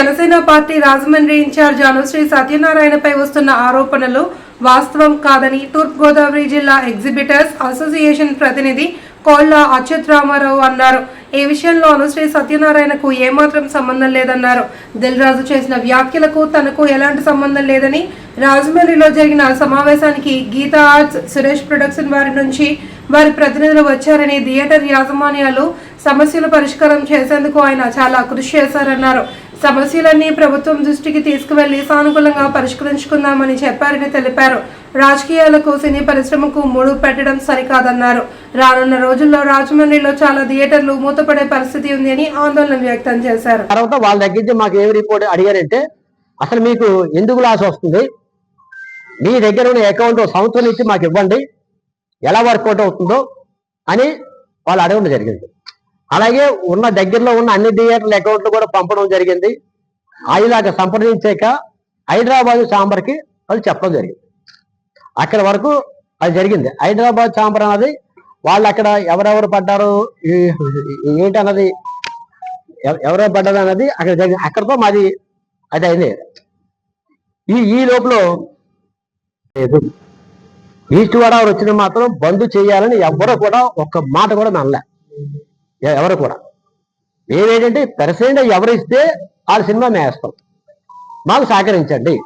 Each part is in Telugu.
జనసేన పార్టీ రాజమండ్రి ఇన్ఛార్జ్ అనుశ్రీ సత్యనారాయణపై వస్తున్న ఆరోపణలు వాస్తవం కాదని తూర్పుగోదావరి జిల్లా ఎగ్జిబిటర్స్ అసోసియేషన్ ప్రతినిధి కోళ్ళ అచ్యుత్ రామారావు అన్నారు. ఈ విషయంలో అనుశ్రీ సత్యనారాయణకు ఏమాత్రం సంబంధం లేదన్నారు. దిల్ రాజు చేసిన వ్యాఖ్యలకు తనకు ఎలాంటి సంబంధం లేదని రాజమండ్రిలో జరిగిన సమావేశానికి గీతా ఆర్ట్స్ సురేష్ ప్రొడక్షన్ వారి నుంచి వారి ప్రతినిధులు వచ్చారని థియేటర్ యాజమాన్యాలు సమస్యల పరిష్కారం చేసేందుకు ఆయన చాలా కృషి చేశారన్నారు. సమస్యలన్నీ ప్రభుత్వం దృష్టికి తీసుకువెళ్ళి సానుకూలంగా పరిష్కరించుకుందామని చెప్పారని తెలిపారు. రాజకీయాలకు సినీ పరిశ్రమకు ముడు పెట్టడం సరికాదన్నారు. రానున్న రోజుల్లో రాజమండ్రిలో చాలా థియేటర్లు మూతపడే పరిస్థితి ఉంది అని ఆందోళన వ్యక్తం చేశారు. తర్వాత వాళ్ళ దగ్గర నుంచి మాకు ఏమి రిపోర్ట్ అడిగారంటే అసలు మీకు ఎందుకు లాస్ వస్తుంది? మీ దగ్గర ఉన్న అకౌంట్ సంవత్సరం నుంచి మాకు ఇవ్వండి. ఎలా వర్కౌట్ అవుతుందో అని వాళ్ళు అడగడం జరిగింది. అలాగే ఉన్న దగ్గరలో ఉన్న అన్ని థియేటర్ల అకౌంట్లు కూడా పంపడం జరిగింది. ఆయనలాగా సంప్రదించాక హైదరాబాద్ ఛాంబర్కి అది చెప్పడం జరిగింది. అక్కడ వరకు అది జరిగింది. హైదరాబాద్ ఛాంబర్ అన్నది వాళ్ళు అక్కడ ఎవరెవరు పడ్డారు ఏంటన్నది ఎవరెవరు పడ్డారు అన్నది అక్కడ జరిగింది అక్కడతో మాది అది అయింది. ఈ ఈ లోపల ఈస్ట్ గోదావరి వచ్చిన మాత్రం బంద్ చేయాలని ఎవరు కూడా ఒక్క మాట కూడా నల్లే ఎవరు కూడా. మేమేంటంటే పెర్సెంట్ ఎవరు ఇస్తే వాళ్ళ సినిమా మేస్తాం మాకు సహకరించండి.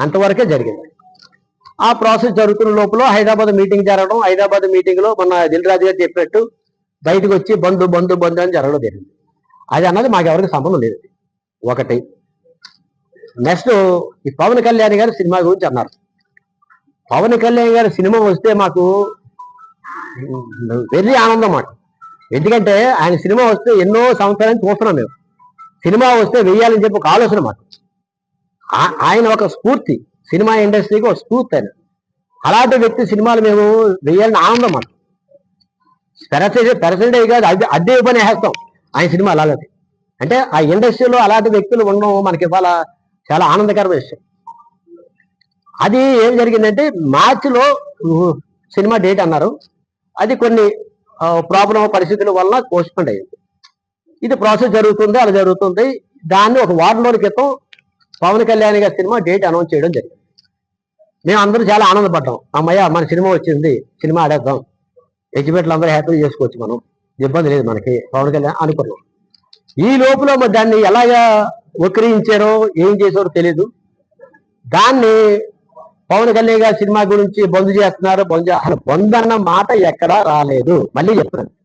అంతవరకే జరిగింది. ఆ ప్రాసెస్ జరుగుతున్న లోపల హైదరాబాద్ మీటింగ్ జరగడం హైదరాబాద్ మీటింగ్లో మన దిల్రాజు గారు చెప్పినట్టు బయటకు వచ్చి బంధు బంధు బంధు అని జరగడం జరిగింది. అది అన్నది మాకు ఎవరికి సంబంధం లేదు. ఒకటి. నెక్స్ట్ ఈ పవన్ కళ్యాణ్ గారి సినిమా గురించి అన్నారు. పవన్ కళ్యాణ్ గారి సినిమా వస్తే మాకు వెర్రి ఆనందం మాట. ఎందుకంటే ఆయన సినిమా వస్తే ఎన్నో సంవత్సరాల నుంచి చూస్తున్నాం మేము. సినిమా వస్తే వెయ్యాలని చెప్పి ఒక ఆలోచన మాకు. ఆయన ఒక స్ఫూర్తి. సినిమా ఇండస్ట్రీకి ఒక స్ఫూర్తి ఆయన. అలాంటి వ్యక్తి సినిమాలు మేము వెయ్యాలని ఆనందం మాట పెరసే పెరసెంటేజ్ కాదు అద్దె అద్దె పని వేస్తాం ఆయన సినిమా అలాంటి అంటే ఆ ఇండస్ట్రీలో అలాంటి వ్యక్తులు ఉండడం మనకి ఇవాళ చాలా ఆనందకరమైన విషయం. అది ఏం జరిగిందంటే మార్చిలో సినిమా డేట్ అన్నారు. అది కొన్ని ప్రాబ్లం పరిస్థితుల వల్ల పోస్ట్పోన్ అయ్యింది ఇది ప్రాసెస్ జరుగుతుంది అలా జరుగుతుంది. దాన్ని ఒక వారం రోజుల క్రితం పవన్ కళ్యాణ్ గారి సినిమా డేట్ అనౌన్స్ చేయడం జరిగింది. మేము అందరూ చాలా ఆనందపడ్డాం. అమ్మయ్య మన సినిమా వచ్చింది సినిమా ఆడేద్దాం. ఎగ్జిబిట్లు అందరూ హ్యాపీ చేసుకోవచ్చు మనం. ఇబ్బంది లేదు మనకి పవన్ కళ్యాణ్ అనుకున్నాం. ఈ లోపల దాన్ని ఎలాగా వక్రీయించారో ఏం చేశారో తెలీదు. దాన్ని పవన్ కళ్యాణ్ గారి సినిమా గురించి బంద్ చేస్తున్నారు బంద్ చే- అసలు బంద్ అన్న మాట ఎక్కడా రాలేదు. మళ్ళీ చెప్తున్నాను.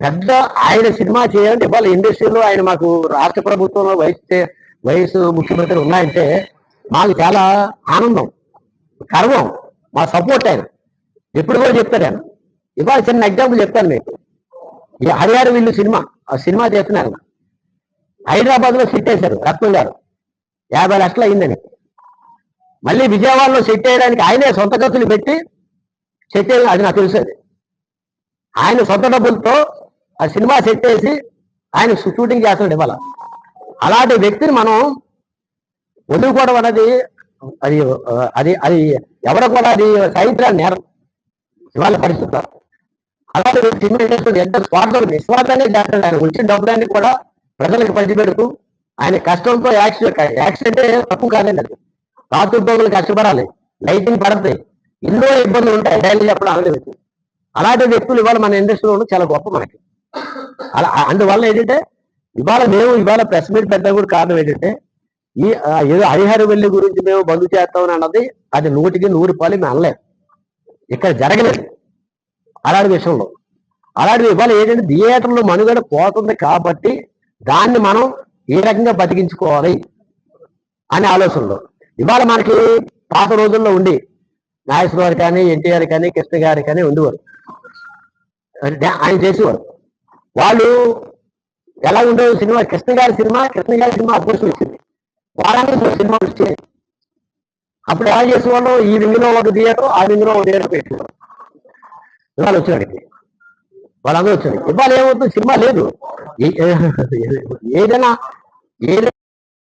పెద్ద ఆయన సినిమా చేయాలంటే ఇవాళ ఇండస్ట్రీలో ఆయన మాకు రాష్ట్ర ప్రభుత్వంలో వయసు వయసు ముఖ్యమంత్రి ఉన్నాయంటే మాకు చాలా ఆనందం గర్వం మా సపోర్ట్ ఆయన. ఎప్పుడు కూడా చెప్తాడు ఆయన. ఇవాళ చిన్న ఎగ్జాంపుల్ చెప్తాను మీకు. ఈ హరిహర వీళ్ళు సినిమా ఆ సినిమా చేస్తున్నారు. హైదరాబాద్లో సిట్ వేశారు రత్నం గారు. యాభై లక్షలు అయిందని. మళ్ళీ విజయవాడలో సెట్ చేయడానికి ఆయనే సొంత ఖర్చులు పెట్టి సెట్ చేయడం అది నాకు తెలుసు అది. ఆయన సొంత డబ్బులతో ఆ సినిమా సెట్ చేసి ఆయన షూటింగ్ చేస్తున్నాడు ఇవాళ. అలాంటి వ్యక్తిని మనం వదులుకోవడం అనేది అది అది అది ఎవరు కూడా అది సాయంత్ర నేరం. ఇవాళ పరిస్థితుల్లో అలాగే సినిమా ఇండస్ట్రీ ఎంత స్వార్థం నిస్వార్థంగా చేస్తాడు ఆయన వచ్చిన డబ్బులన్నీ కూడా ప్రజలకు పంచిపెడుతూ ఆయన కష్టంతో యాక్సిడెంట్ యాక్సిడెంట్ తప్పు కాదండి అది. రాత్రుద్యోగులు కష్టపడాలి. లైటింగ్ పడతాయి ఎన్నో ఇబ్బందులు ఉంటాయి. డైలీ చెప్పడం అనలేదు అలాంటి వ్యక్తులు ఇవాళ మన ఇండస్ట్రీలో చాలా గొప్ప మనకి. అలా అందువల్ల ఏంటంటే ఇవాళ మేము ఇవాళ ప్రెస్ మీట్ పెట్టడం కూడా కారణం ఏంటంటే ఈ ఏదో హరిహర వెళ్ళి గురించి మేము బంధు చేస్తామని అన్నది అది నూటికి నూరు రూపాయలు మేము అనలేము ఇక్కడ జరగలేదు. అలాంటి విషయంలో. అలాంటి ఇవాళ ఏంటంటే థియేటర్లో మనుగడ పోతుంది కాబట్టి దాన్ని మనం ఏ రకంగా బతికించుకోవాలి అనే ఆలోచనలో. ఇవాళ మనకి పాత రోజుల్లో ఉండి నాగేశ్వర గారు కానీ ఎన్టీఆర్ కానీ కృష్ణ గారు కానీ ఉండేవారు. ఆయన చేసేవారు. వాళ్ళు ఎలా ఉండేది సినిమా కృష్ణ గారి సినిమా కృష్ణ గారి సినిమా అదృష్టం వచ్చింది. వారానికి సినిమా వచ్చాయి అప్పుడు ఎలా చేసేవాళ్ళు? ఈ రింగులో ఒక థియేటర్ ఆ రింగులో ఒక థియేటర్ పెట్టేవారు. ఇవాళ వచ్చినాడికి వాళ్ళందరూ వచ్చారు. ఇవాళ ఏమవుతుంది? సినిమా లేదు. ఏదైనా ఏదైనా